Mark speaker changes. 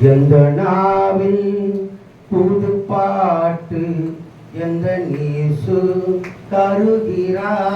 Speaker 1: எந்தனாவில் புது பாட்டு எந்த நீசு தருகிறார்.